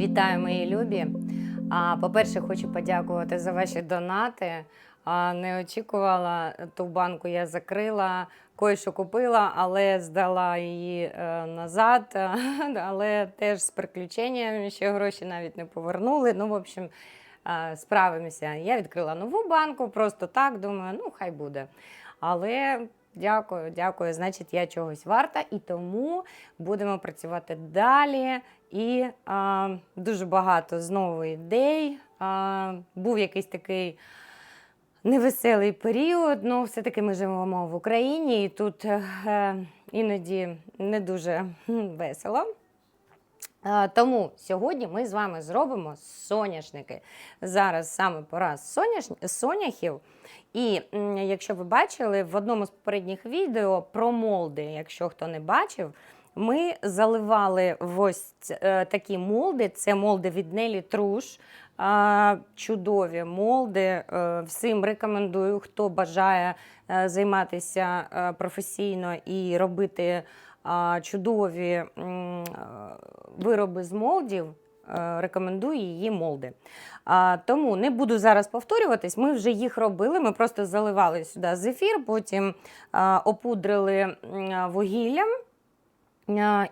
Вітаю, мої любі. По-перше, хочу подякувати за ваші донати. Не очікувала ту банку, я закрила, кое-що купила, але здала її е, назад. Але теж з приключеннями, ще гроші навіть не повернули. Ну, в общем, справимося. Я відкрила нову банку, просто так думаю, ну хай буде. Але дякую, дякую. Значить, я чогось варта, і тому будемо працювати далі. І а, дуже багато знову ідей. А, був якийсь такий невеселий період. Ну, все-таки ми живемо в Україні, і тут е, іноді не дуже весело. Е, Тому сьогодні ми з вами зробимо соняшники. Зараз саме пора соняш... соняхів. І якщо ви бачили в одному з попередніх відео про молди, якщо хто не бачив, ми заливали в ось е, такі молди. Це молди від Нелі Труш. Чудові молди. Е, Всім рекомендую, хто бажає е, займатися професійно і робити чудові вироби з молдів. Рекомендую її молди. Тому не буду зараз повторюватись. Ми вже їх робили. Ми просто заливали сюди зефір, потім опудрили вугіллям.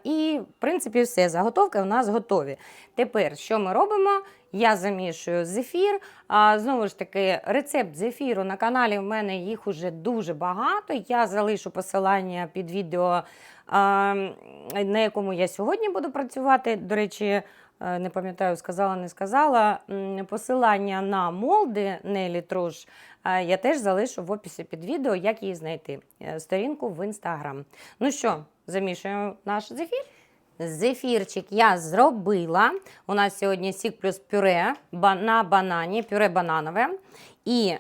І, в принципі, все. Заготовки у нас готові. Тепер, що ми робимо? Я замішую зефір. А, знову ж таки, рецепт зефіру на каналі в мене їх уже дуже багато. Я залишу посилання під відео, на якому я сьогодні буду працювати. До речі, е, не пам'ятаю, сказала, не сказала. Посилання на молди Нелі Труш я теж залишу в описі під відео, як її знайти. Е, Сторінку в інстаграм. Ну що, замішуємо наш зефір. Зефірчик я зробила. У нас сьогодні сік плюс пюре на банані, пюре бананове. І е,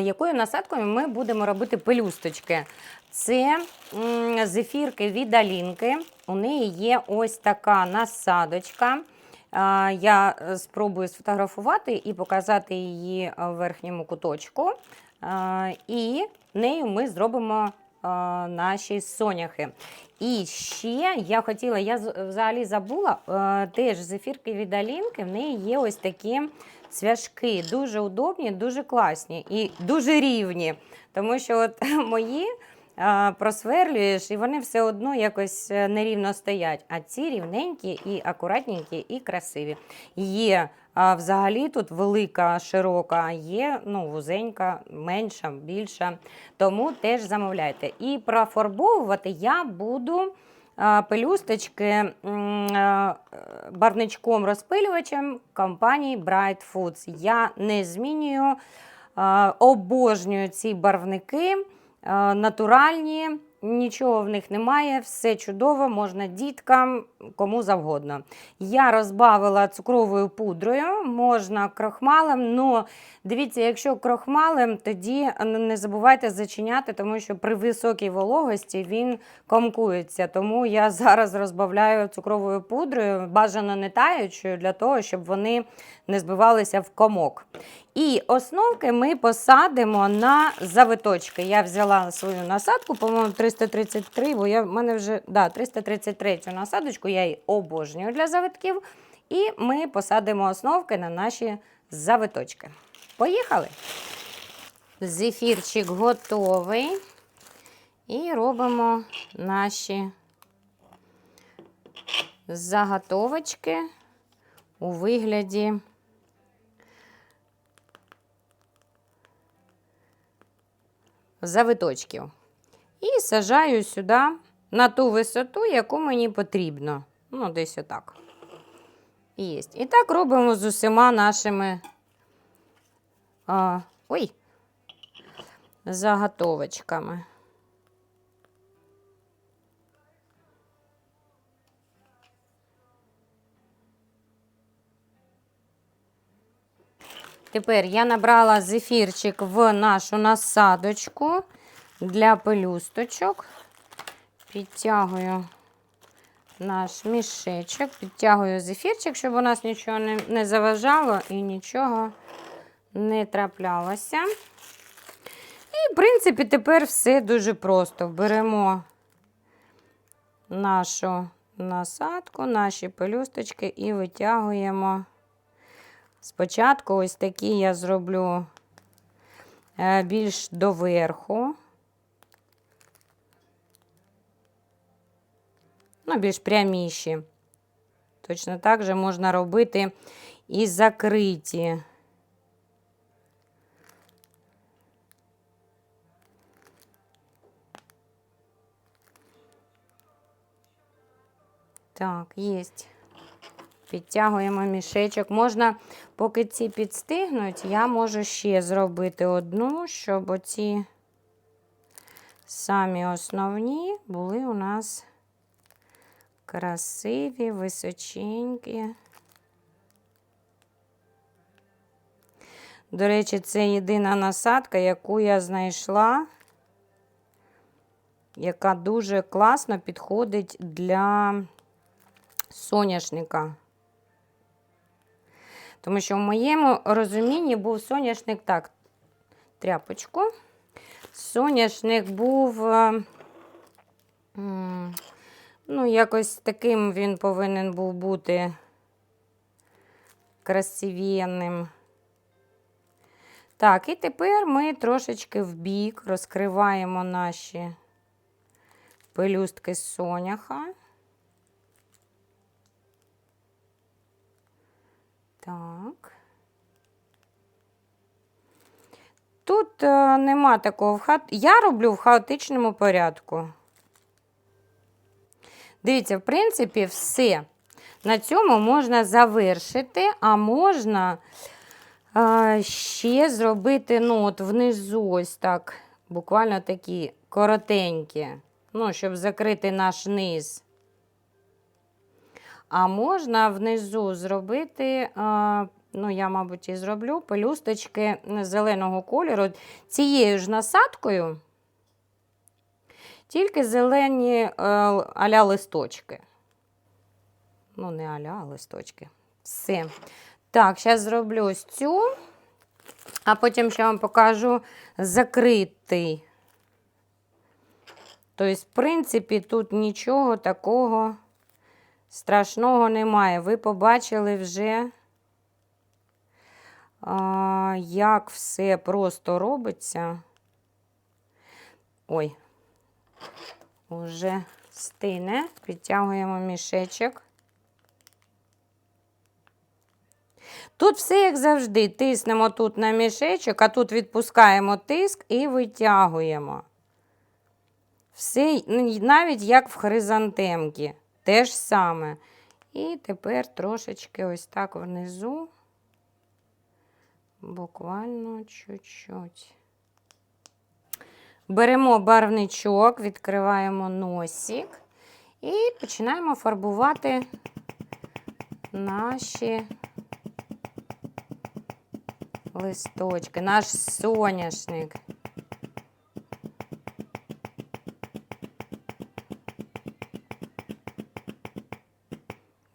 якою насадкою ми будемо робити пелюсточки? Це зефірки від Алінки. У неї є ось така насадочка. Я е, спробую сфотографувати і показати її е, в верхньому куточку. І нею ми зробимо наші соняхи. І ще я хотіла, я взагалі забула, е, теж зефірки від Алінки, в неї є ось такі цвяшки, дуже удобні, дуже класні і дуже рівні. Тому що от мої просверлюєш, і вони все одно якось е, нерівно стоять. А ці рівненькі і акуратненькі, і красиві. Є а, взагалі тут велика, широка, є ну, вузенька, менша, більша. Тому теж замовляйте. І профарбовувати я буду. Пелюсточки м, а, барвничком розпилювачем компанії Bright Foods. Я не змінюю, обожнюю ці барвники. Е, натуральні, нічого в них немає, все чудово, можна діткам, кому завгодно. Я розбавила цукровою пудрою, можна крохмалем. Ну, дивіться, якщо крохмалем, тоді не забувайте зачиняти, тому що при високій вологості він комкується. Тому я зараз розбавляю цукровою пудрою, бажано не таючою, для того, щоб вони не збивалися в комок. І основки ми посадимо на завиточки. Я взяла свою насадку, по-моєму, 333, бо я в мене вже да, 333 цю насадочку, я її обожнюю для завитків. І ми посадимо основки на наші завиточки. Поїхали! Зефірчик готовий. І робимо наші заготовочки у вигляді. Завиточків. І сажаю сюди на ту висоту, яку мені потрібно. Ну, десь отак. Єсть. І так робимо з усіма нашими а, ой, заготовочками. Тепер я набрала зефірчик в нашу насадочку для пелюсточок. Підтягую наш мішечок, підтягую зефірчик, щоб у нас нічого не, не заважало і нічого не траплялося. І, в принципі, тепер все дуже просто. Беремо нашу насадку, наші пелюсточки і витягуємо. Спочатку ось такі я зроблю е, більш доверху. Ну, більш пряміші. Точно так же можна робити і закриті. Так, єсть. Підтягуємо мішечок. Можна, поки ці підстигнуть, я можу ще зробити одну, щоб оці самі основні були у нас красиві, височенькі. До речі, це єдина насадка, яку я знайшла, яка дуже класно підходить для соняшника. Тому що в моєму розумінні був соняшник так, тряпочку. Соняшник був, е, ну, якось таким він повинен був бути красивенним. Так, і тепер ми трошечки в бік розкриваємо наші пелюстки соняха. Так. Тут е, нема такого в. Я роблю в хаотичному порядку. Дивіться, в принципі, все. На цьому можна завершити, а можна е, ще зробити ну, от внизу ось так, буквально такі коротенькі, ну, щоб закрити наш низ. А можна внизу зробити, а, ну, я, мабуть, і зроблю пелюсточки зеленого кольору цією ж насадкою, тільки зелені е, аля листочки. Ну, не аля, а листочки. Все. Так, зараз зроблю ось цю, а потім ще вам покажу закритий. Тобто, в принципі, тут нічого такого. Страшного немає. Ви побачили вже, як все просто робиться. Ой, вже стине, підтягуємо мішечок. Тут все, як завжди, тиснемо тут на мішечок, а тут відпускаємо тиск і витягуємо. Все, навіть як в хризантемки. Те ж саме. І тепер трошечки ось так внизу, буквально чуть-чуть. Беремо барвничок, відкриваємо носик і починаємо фарбувати наші листочки, наш соняшник.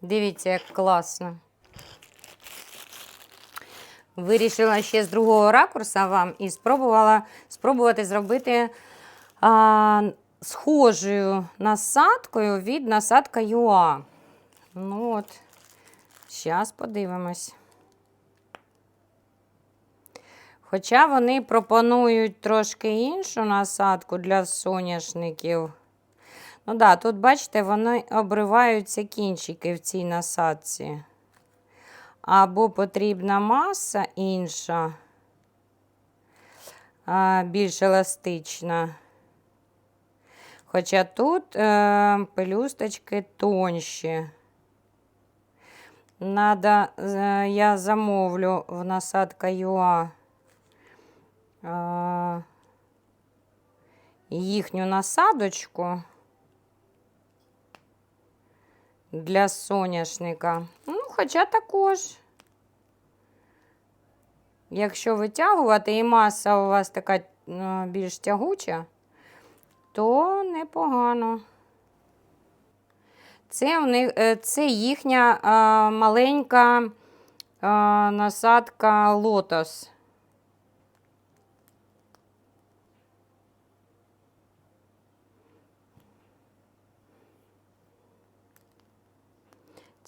Дивіться, як класно. Вирішила ще з другого ракурса вам і спробувала спробувати зробити а, схожою насадкою від насадка ЮА. Ну от, зараз подивимось. Хоча вони пропонують трошки іншу насадку для соняшників. Ну да, тут, бачите, вони обриваються кінчики в цій насадці. Або потрібна маса інша, більш еластична. Хоча тут е, пелюсточки тонші. Надо, е, я замовлю в насадка ЮА е, їхню насадочку для соняшника. Ну, хоча також, якщо витягувати і маса у вас така ну, більш тягуча, то непогано. Це, у них, е, це їхня а, маленька насадка лотос.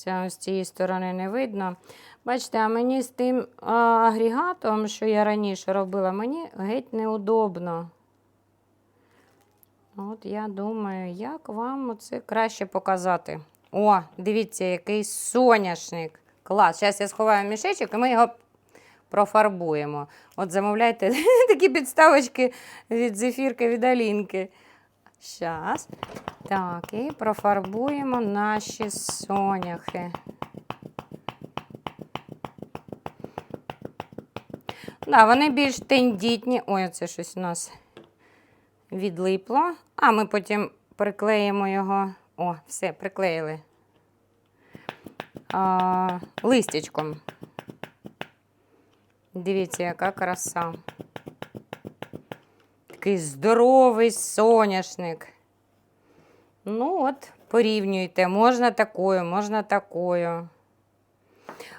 Це з цієї сторони не видно. Бачите, а мені з тим агрегатом, що я раніше робила, мені геть неудобно. От я думаю, як вам це краще показати. О, дивіться, який соняшник. Клас. Зараз я сховаю мішечок і ми його профарбуємо. От замовляйте такі підставочки від зефірки, від Алінки. Зараз. Так, і профарбуємо наші соняхи. Да, вони більш тендітні. Ой, це щось у нас відлипло. А ми потім приклеїмо його. О, все, приклеїли. А, листячком. Дивіться, яка краса. Такий здоровий соняшник. Ну от, порівнюйте, можна такою, можна такою.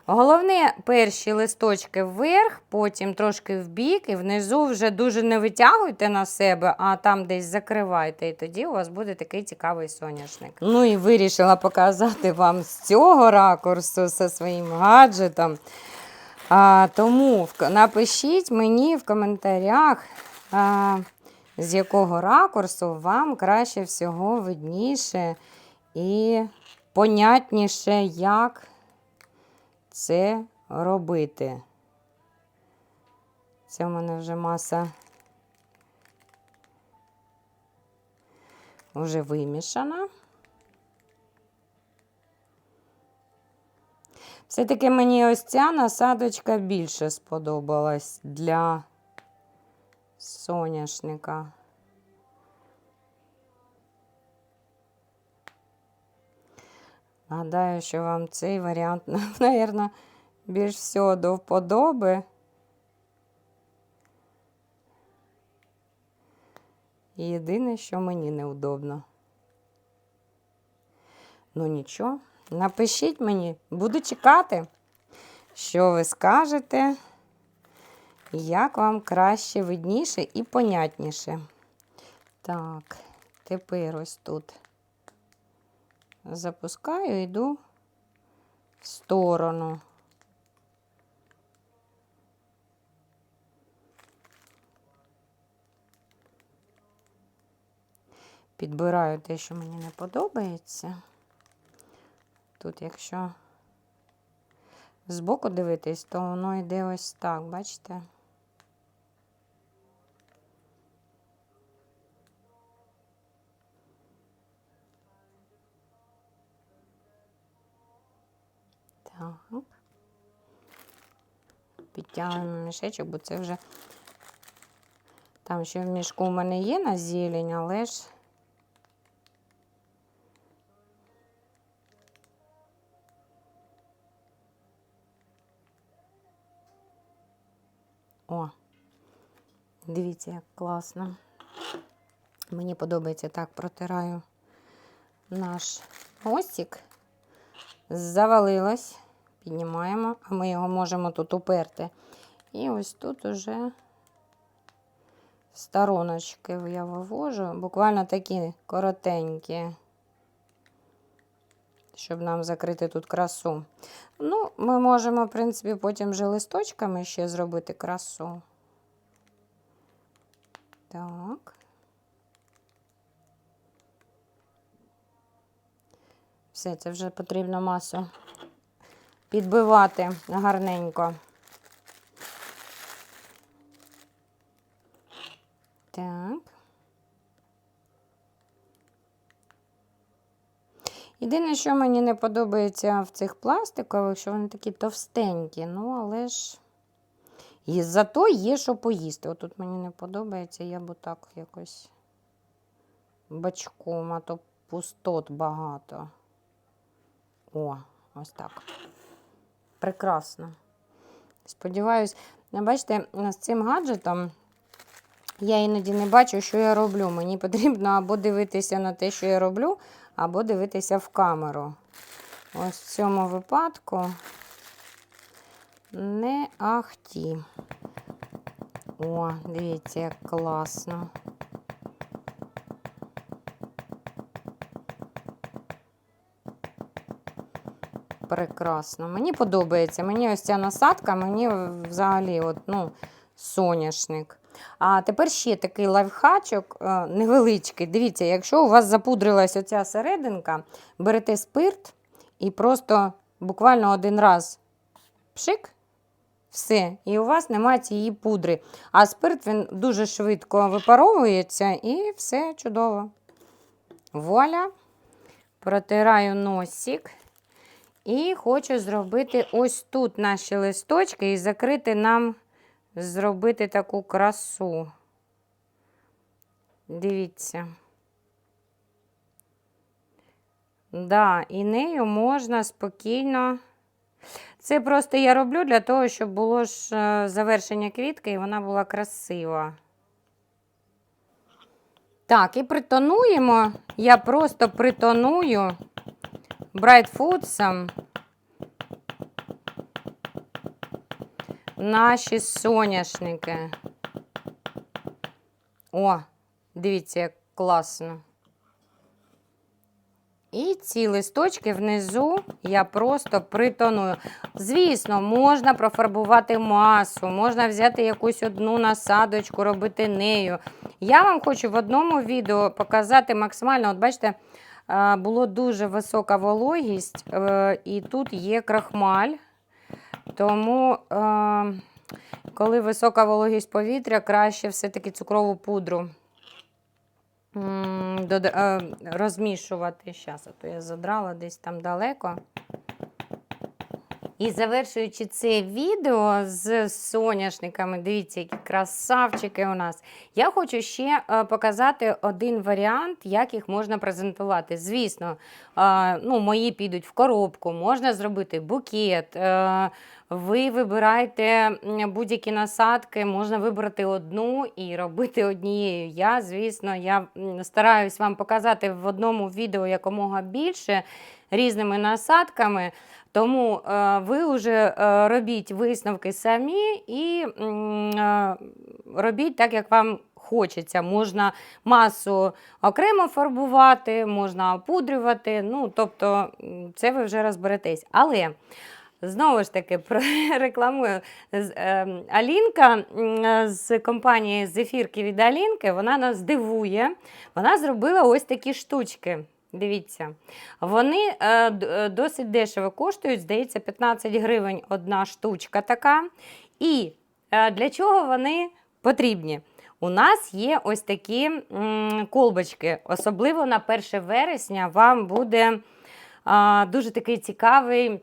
Головне, перші листочки вверх, потім трошки вбік, і внизу вже дуже не витягуйте на себе, а там десь закривайте. І тоді у вас буде такий цікавий соняшник. Ну і вирішила показати вам з цього ракурсу зі своїм гаджетом. А, тому напишіть мені в коментарях, з якого ракурсу вам краще всього видніше і понятніше, як це робити. Це в мене вже маса вже вимішана. Все-таки мені ось ця насадочка більше сподобалась для соняшника. Гадаю, що вам цей варіант, мабуть, більш всього до вподоби. Єдине, що мені неудобно. Ну нічого, напишіть мені, буду чекати, що ви скажете, як вам краще, видніше і понятніше. Так, тепер ось тут запускаю, йду в сторону. Підбираю те, що мені не подобається. Тут, якщо збоку дивитись, то воно йде ось так, бачите? Так. Підтягуємо мішечок, бо це вже там ще в мішку у мене є на зелень, але ж О, дивіться, як класно. Мені подобається так протираю наш осік. Завалилось. Піднімаємо, а ми його можемо тут уперти. І ось тут уже стороночки я вивожу, буквально такі коротенькі, щоб нам закрити тут красу. Ну, ми можемо, в принципі, потім вже листочками ще зробити красу. Так. Все, це вже потрібно масу підбивати гарненько. Так. Єдине, що мені не подобається в цих пластикових, що вони такі товстенькі, ну, але ж і зато є що поїсти. Отут мені не подобається, я б так якось бачком, а то пустот багато. О, ось так. Прекрасно. Сподіваюсь, ну, бачите, з цим гаджетом я іноді не бачу, що я роблю. Мені потрібно або дивитися на те, що я роблю, або дивитися в камеру. Ось в цьому випадку не ахті. О, дивіться, як класно. Прекрасно. Мені подобається. Мені ось ця насадка, мені взагалі от, ну, соняшник. А тепер ще такий лайфхачок е, невеличкий. Дивіться, якщо у вас запудрилась оця серединка, берете спирт і просто буквально один раз пшик, все, і у вас немає цієї пудри. А спирт він дуже швидко випаровується і все чудово. Вуаля. Протираю носик. І хочу зробити ось тут наші листочки і закрити нам, зробити таку красу. Дивіться. Да, і нею можна спокійно. Це просто я роблю для того, щоб було ж е, завершення квітки і вона була красива. Так, і притонуємо. Я просто притоную брайтфудсом наші соняшники. О, дивіться, як класно. І ці листочки внизу я просто притоную. Звісно, можна профарбувати масу, можна взяти якусь одну насадочку, робити нею. Я вам хочу в одному відео показати максимально, от бачите, було дуже висока вологість, е, і тут є крахмаль. Тому, е, коли висока вологість повітря, краще все-таки цукрову пудру е, розмішувати. Зараз, а то я задрала десь там далеко. І завершуючи це відео з соняшниками, дивіться, які красавчики у нас. Я хочу ще е, показати один варіант, як їх можна презентувати. Звісно, е, ну, мої підуть в коробку, можна зробити букет. е, ви вибираєте будь-які насадки, можна вибрати одну і робити однією. Я, звісно, я стараюсь вам показати в одному відео якомога більше різними насадками. Тому е, ви вже е, робіть висновки самі і е, робіть так, як вам хочеться. Можна масу окремо фарбувати, можна опудрювати. Ну, тобто, це ви вже розберетесь. Але Знову ж таки, рекламую З- ем, Алінка з компанії Зефірки від Алінки. Вона нас дивує. Вона зробила ось такі штучки. Дивіться, вони е, е, досить дешево коштують, здається, 15 гривень одна штучка така. І е, для чого вони потрібні? У нас є ось такі колбочки. Особливо на 1 вересня вам буде дуже такий цікавий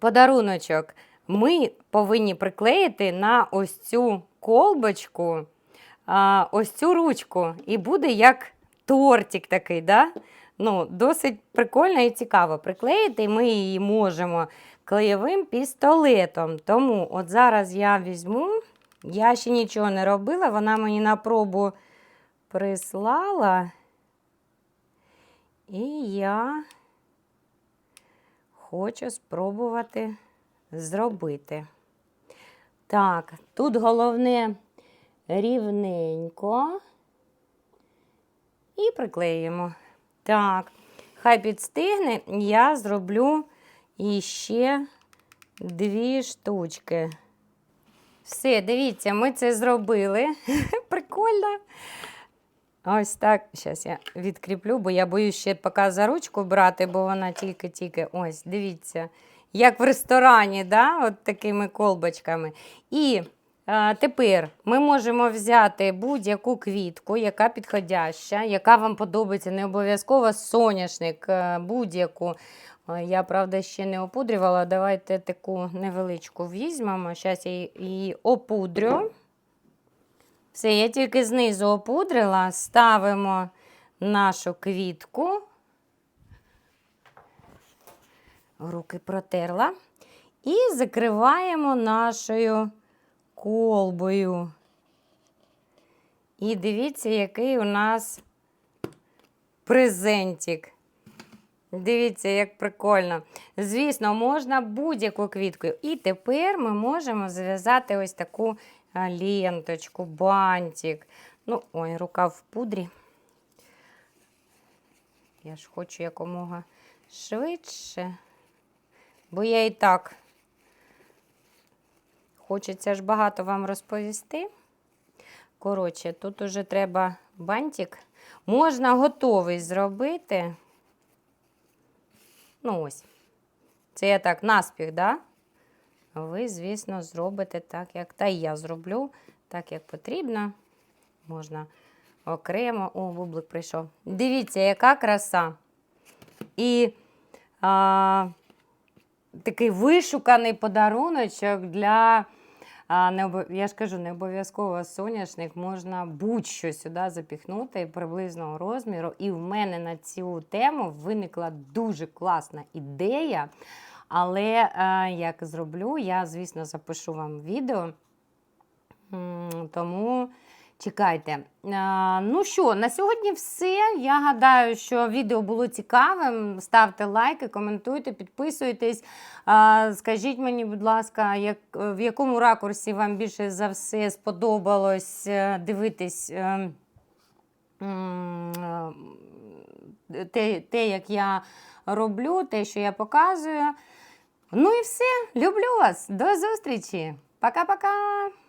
подаруночок. Ми повинні приклеїти на ось цю колбочку ось цю ручку. І буде як тортик такий. Да? Ну, досить прикольно і цікаво приклеїти. і Ми її можемо клеєвим пістолетом. Тому от зараз я візьму, я ще нічого не робила, вона мені на пробу прислала. І я хочу спробувати зробити. Так, тут головне рівненько і приклеїмо. Так, хай підстигне, я зроблю іще дві штучки. Все, дивіться, ми це зробили. Прикольно. Ось так. Зараз я відкріплю, бо я боюсь ще поки за ручку брати, бо вона тільки-тільки. Ось, дивіться, як в ресторані, да? От такими колбочками. І тепер ми можемо взяти будь-яку квітку, яка підходяща, яка вам подобається, не обов'язково соняшник, е, будь-яку. Е, Я, правда, ще не опудрювала. Давайте таку невеличку візьмемо. Зараз я її опудрю. Все, я тільки знизу опудрила, ставимо нашу квітку. Руки протерла. І закриваємо нашою колбою. І дивіться, який у нас презентик. Дивіться, як прикольно. Звісно, можна будь-яку квітку. І тепер ми можемо зав'язати ось таку ленточку, бантик. Ну, ой, рука в пудрі. Я ж хочу якомога швидше. бо я і так хочеться ж багато вам розповісти. Коротше, тут уже треба бантик. Можна готовий зробити. Ну ось. Це я так наспіх, да? Ви, звісно, зробите так, як. Та й я зроблю так, як потрібно. Можна окремо. О, бублик прийшов. Дивіться, яка краса. І а, такий вишуканий подаруночок для. А, не я ж кажу, не обов'язково соняшник, можна будь-що сюди запіхнути приблизного розміру. І в мене на цю тему виникла дуже класна ідея. Але е, як зроблю, я, звісно, запишу вам відео. Тому чекайте. Ну що, на сьогодні все. Я гадаю, що відео було цікавим. Ставте лайки, коментуйте, підписуйтесь. Скажіть мені, будь ласка, як, в якому ракурсі вам більше за все сподобалось е, дивитись. е, те, те, як я роблю, те, що я показую. Ну і все. Люблю вас. До зустрічі. Пока-пока.